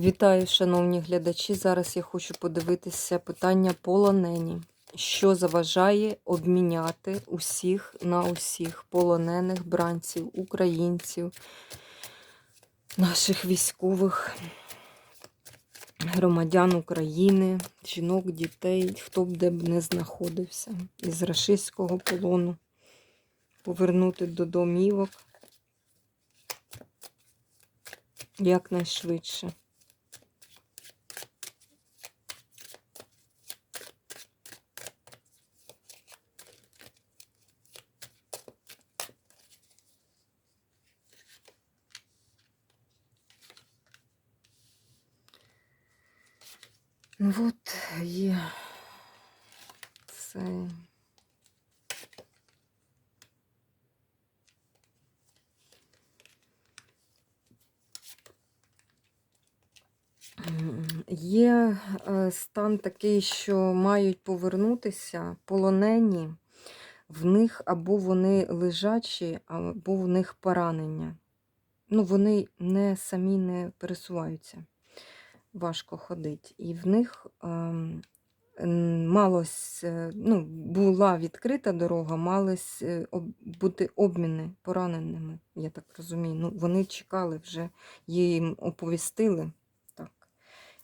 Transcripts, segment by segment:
Вітаю, шановні глядачі. Зараз я хочу подивитися питання полонені. Що заважає обміняти усіх на усіх полонених бранців, українців, наших військових, громадян України, жінок, дітей, хто б де б не знаходився із рашистського полону, повернути до домівок якнайшвидше. Ну от є це. Є стан такий, що мають повернутися полонені, в них або вони лежачі, або в них поранення. Ну, вони не самі не пересуваються важко ходить. І в них ем, малось, е, ну, була відкрита дорога, мались е, бути обміни пораненими, я так розумію. Ну, вони чекали вже, їм оповістили.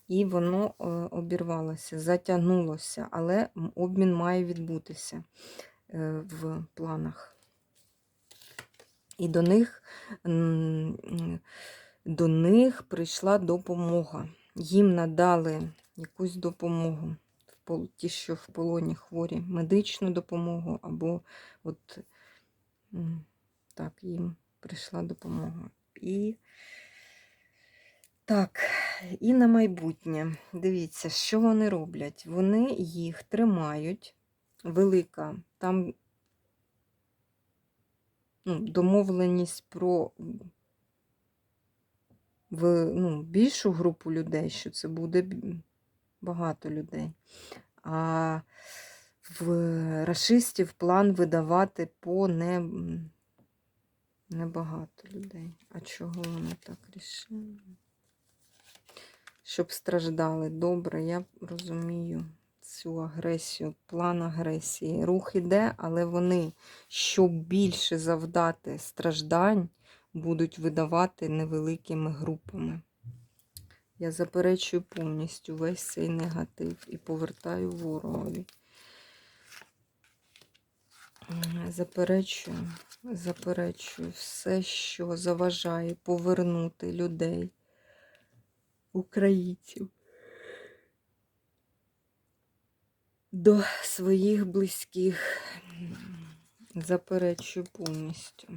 І воно е, обірвалося, затягнулося, але обмін має відбутися в планах. І до них, до них прийшла допомога їм надали якусь допомогу, ті, що в полоні хворі, медичну допомогу, або от так, їм прийшла допомога. І так, і на майбутнє. Дивіться, що вони роблять. Вони їх тримають. Велика там ну, домовленість про в ну, більшу групу людей, що це буде багато людей. А в рашистів план видавати по не, небагато людей. А чого вони так рішили? Щоб страждали. Добре, я розумію цю агресію, план агресії. Рух іде, але вони, щоб більше завдати страждань, будуть видавати невеликими групами. Я заперечую повністю весь цей негатив і повертаю ворогові. Заперечую, заперечую все, що заважає повернути людей, українців до своїх близьких. Заперечую повністю.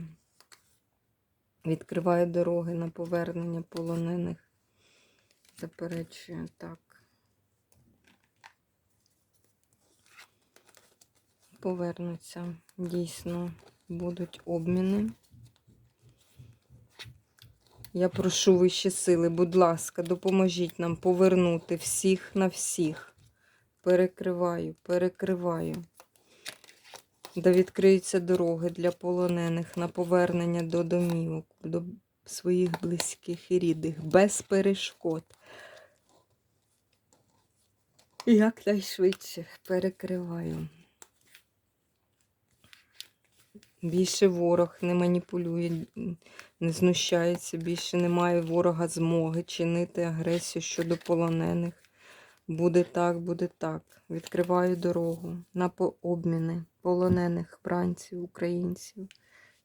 Відкриваю дороги на повернення полонених. Заперечую так. Повернуться. Дійсно, будуть обміни. Я прошу вищі сили, будь ласка, допоможіть нам повернути всіх на всіх. Перекриваю, перекриваю. Да відкриються дороги для полонених на повернення до домівок, до своїх близьких і рідних, без перешкод. Якнайшвидше перекриваю. Більше ворог не маніпулює, не знущається, більше немає ворога змоги чинити агресію щодо полонених. Буде так, буде так. Відкриваю дорогу на по- обміни полонених бранців, українців,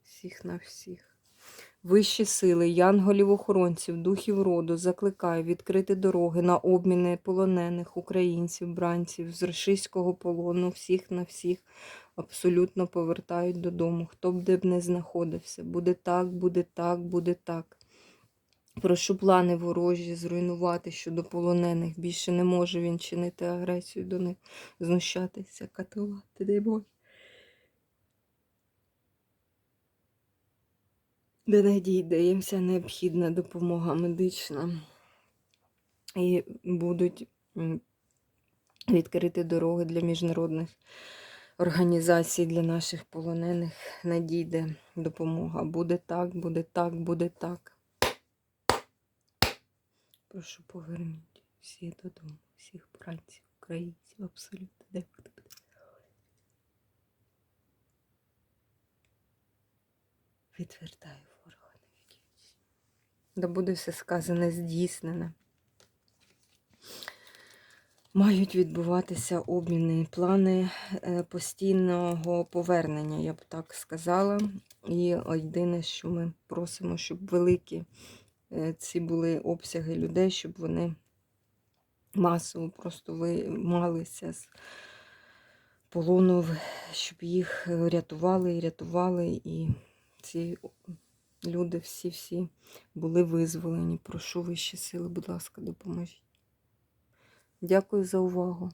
всіх на всіх. Вищі сили, янголів-охоронців, духів роду закликаю відкрити дороги на обміни полонених українців, бранців з рашистського полону, всіх на всіх абсолютно повертають додому. Хто б де б не знаходився. Буде так, буде так, буде так. Прошу плани ворожі зруйнувати щодо полонених. Більше не може він чинити агресію до них, знущатися, катувати, дай Боже. Де надійде їм необхідна допомога медична. І будуть м, відкриті дороги для міжнародних організацій, для наших полонених. Надійде допомога. Буде так, буде так, буде так. Прошу поверніть всіх додому, всіх бранців, українців, абсолютно де хто буде. Відвертаю ворога на віки. Да буде все сказане, здійснене. Мають відбуватися обміни, плани е, постійного повернення, я б так сказала. І єдине, що ми просимо, щоб великі е, ці були обсяги людей, щоб вони масово просто виймалися з полону, щоб їх е, рятували і рятували, і ці люди всі-всі були визволені. Прошу вищі сили, будь ласка, допоможіть. Дякую за увагу.